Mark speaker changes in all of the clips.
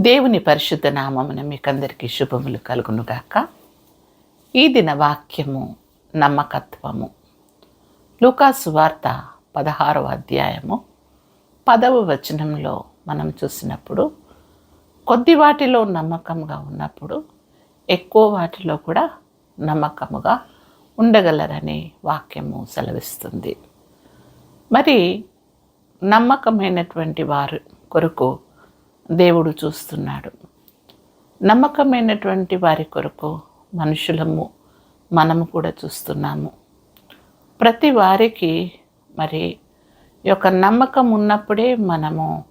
Speaker 1: దేవుని పరిశుద్ధ నామమున మీకందరికీ శుభములు కలుగునుగాక. ఈ దిన వాక్యము నమ్మకత్వము. లూకాసు వార్త పదహారవ అధ్యాయము పదవ వచనంలో మనం చూసినప్పుడు కొద్ది వాటిలో నమ్మకంగా ఉన్నప్పుడు ఎక్కువ వాటిలో కూడా నమ్మకముగా ఉండగలరని వాక్యము సెలవిస్తుంది. మరి నమ్మకమైనటువంటి వారు కొరకు దేవుడు చూస్తున్నాడు. నమ్మకమైనటువంటి వారి కొరకు మనుషులము మనము కూడా చూస్తున్నాము. ప్రతి వారికి మరి యొక్క నమ్మకం ఉన్నప్పుడే మనము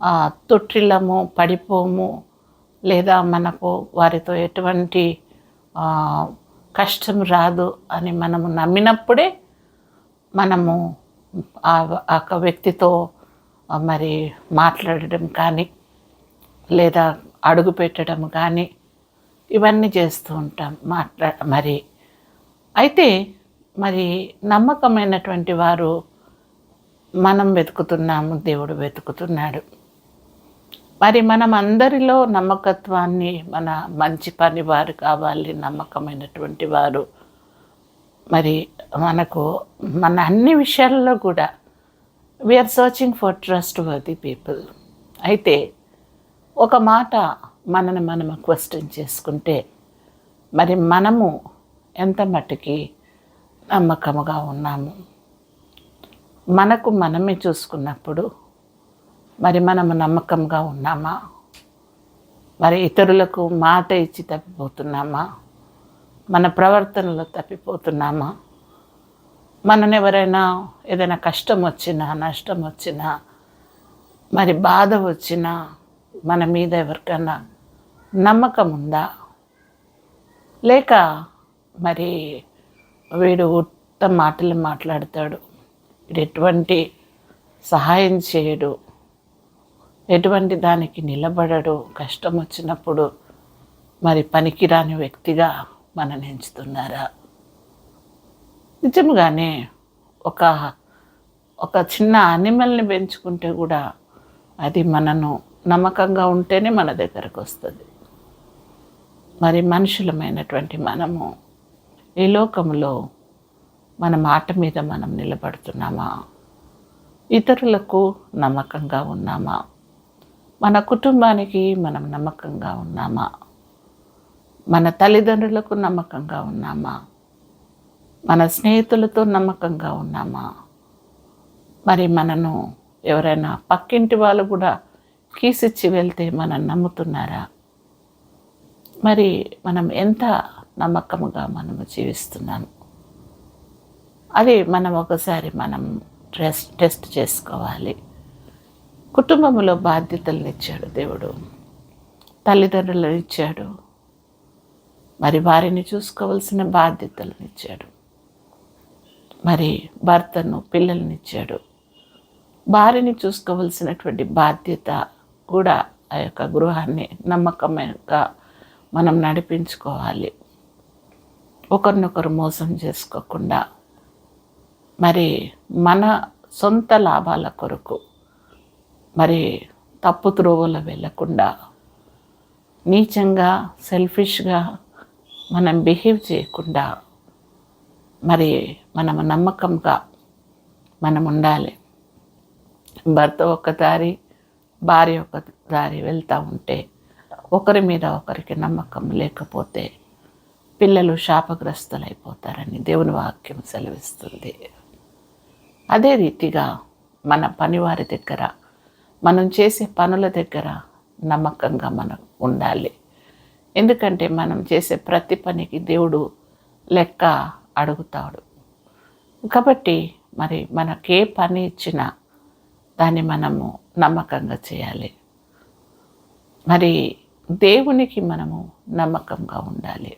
Speaker 1: ఆ, తొట్టిల్లము పడిపోము లేదా మనకు వారితో ఎటువంటి కష్టం రాదు అని మనము నమ్మినప్పుడే మనము ఆ యొక్క వ్యక్తితో మరి మాట్లాడడం కానీ లేదా అడుగు పెట్టడం కానీ ఇవన్నీ చేస్తూ ఉంటాం మాట్లా మరి. అయితే మరి నమ్మకమైనటువంటి వారు మనం వెతుకుతున్నాము దేవుడు వెతుకుతున్నాడు. మరి మనం అందరిలో నమ్మకత్వాన్ని మన మంచి పని వారు కావాలి నమ్మకమైనటువంటి వారు మరి మనకు మన అన్ని విషయాల్లో కూడా we are searching for trustworthy people అయితే ఒక మాట మనని మనం క్వశ్చన్ చేసుకుంటే మరి మనము ఎంత మట్టుకి నమ్మకముగా ఉన్నాము? మనకు మనమే చూసుకున్నప్పుడు మరి మనము నమ్మకంగా ఉన్నామా? మరి ఇతరులకు మాట ఇచ్చి తప్పిపోతున్నామా? మన ప్రవర్తనలో తప్పిపోతున్నామా? మనని ఎవరైనా ఏదైనా కష్టం వచ్చినా నష్టం వచ్చినా మరి బాధ వచ్చినా మన మీద ఎవరికైనా నమ్మకం ఉందా లేక మరి వీడు ఉత్త మాటలు మాట్లాడతాడు. వీడు ఎటువంటి సహాయం చేయడు. ఎటువంటి దానికి నిలబడడు. కష్టం వచ్చినప్పుడు మరి పనికిరాని వ్యక్తిగా మనని ఎంచుతున్నారా? నిజంగానే ఒక ఒక చిన్న అనిమల్ని పెంచుకుంటే కూడా అది మనను నమ్మకంగా ఉంటేనే మన దగ్గరకు వస్తుంది. మరి మనుషులమైనటువంటి మనము ఈ లోకంలో మన మాట మీద మనం నిలబడుతున్నామా? ఇతరులకు నమ్మకంగా ఉన్నామా? మన కుటుంబానికి మనం నమ్మకంగా ఉన్నామా? మన తల్లిదండ్రులకు నమ్మకంగా ఉన్నామా? మన స్నేహితులతో నమ్మకంగా ఉన్నామా? మరి మనను ఎవరైనా పక్కింటి వాళ్ళు కూడా కీసిచ్చి వెళ్తే మనం నమ్ముతున్నారా? మరి మనం ఎంత నమ్మకముగా మనము జీవిస్తున్నాము? అది మనం ఒకసారి మనం టెస్ట్ టెస్ట్ చేసుకోవాలి. కుటుంబంలో బాధ్యతలను ఇచ్చాడు దేవుడు. తల్లిదండ్రులను ఇచ్చాడు. మరి వారిని చూసుకోవాల్సిన బాధ్యతలను ఇచ్చాడు. మరి భర్తను పిల్లల్ని ఇచ్చాడు. భార్యని చూసుకోవలసినటువంటి బాధ్యత కూడా ఆ యొక్క గృహాన్ని నమ్మకంగా మనం నడిపించుకోవాలి. ఒకరినొకరు మోసం చేసుకోకుండా మరి మన సొంత లాభాల కొరకు మరి తప్పు త్రోవలు వెళ్ళకుండా నీచంగా సెల్ఫిష్గా మనం బిహేవ్ చేయకుండా మరి మనం నమ్మకంగా మనం ఉండాలి. భర్త ఒక్కసారి భార్య ఒక దారి వెళ్తూ ఉంటే ఒకరి మీద ఒకరికి నమ్మకం లేకపోతే పిల్లలు శాపగ్రస్తులైపోతారని దేవుని వాక్యం సెలవిస్తుంది. అదే రీతిగా మన పనివారి దగ్గర మనం చేసే పనుల దగ్గర నమ్మకంగా మనం ఉండాలి. ఎందుకంటే మనం చేసే ప్రతి పనికి దేవుడు లెక్క అడుగుతాడు. కాబట్టి మరి మనకే పని ఇచ్చినా దాన్ని మనము నమ్మకంగా చేయాలి. మరి దేవునికి మనము నమ్మకంగా ఉండాలి.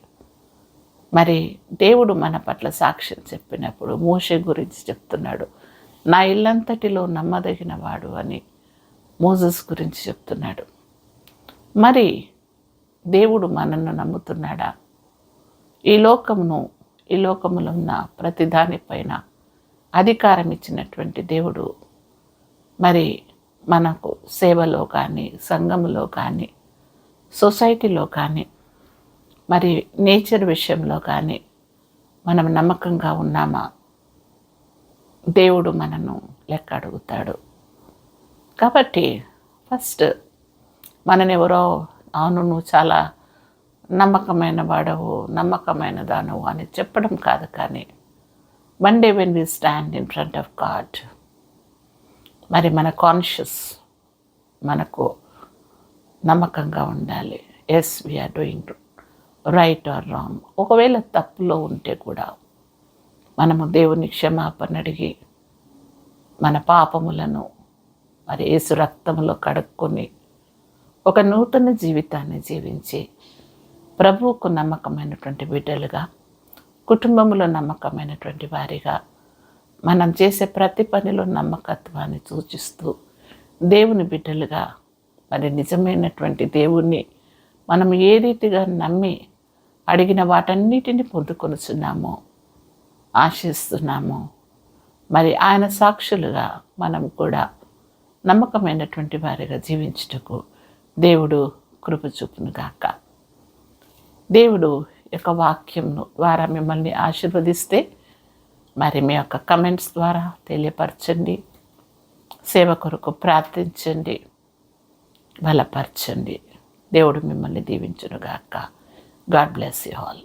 Speaker 1: మరి దేవుడు మన పట్ల సాక్ష్యం చెప్పినప్పుడు మోషే గురించి చెప్తున్నాడు. నా ఇల్లంతటిలో నమ్మదగిన వాడు అని మోజస్ గురించి చెప్తున్నాడు. మరి దేవుడు మనల్ని నమ్ముతున్నాడా? ఈ లోకమును ఈ లోకములో ఉన్న ప్రతిదానిపైన అధికారం ఇచ్చినటువంటి దేవుడు మరి మనకు సేవలో కానీ సంఘములో కానీ సొసైటీలో కానీ మరి నేచర్ విషయంలో కానీ మనం నమ్మకంగా ఉన్నామా? దేవుడు మనను లెక్క అడుగుతాడు. కాబట్టి ఫస్ట్ మననెవరో అవును నువ్వు చాలా నమ్మకమైన వాడవు నమ్మకమైన దానవు అని చెప్పడం కాదు కానీ one day when we stand in front of God మరి మన కాన్షియస్ మనకు నమ్మకంగా ఉండాలి. Yes we are doing right or wrong ఒకవేళ తప్పులో ఉంటే కూడా మనము దేవుని క్షమాపణ అడిగి మన పాపములను మరి యేసు రక్తములో కడుక్కొని ఒక నూతన జీవితాన్ని జీవించి ప్రభువుకు నమ్మకమైనటువంటి బిడ్డలుగా కుటుంబంలో నమ్మకమైనటువంటి వారిగా మనం చేసే ప్రతి పనిలో నమ్మకత్వాన్ని సూచిస్తూ దేవుని బిడ్డలుగా మరి నిజమైనటువంటి దేవుణ్ణి మనం ఏ రీతిగా నమ్మి అడిగిన వాటన్నిటిని పొందుకొనుచున్నామో ఆశిస్తున్నాము మరి ఆయన సాక్షులుగా మనం కూడా నమ్మకమైనటువంటి వారిగా జీవించుటకు దేవుడు కృప చూపునుగాక దేవుడు యొక్క వాక్యం ద్వారా మిమ్మల్ని ఆశీర్వదిస్తే మరి మీ యొక్క కమెంట్స్ ద్వారా తెలియపరచండి. సేవ కొరకు ప్రార్థించండి. బలపరచండి. దేవుడు మిమ్మల్ని దీవించునుగాక. God bless you all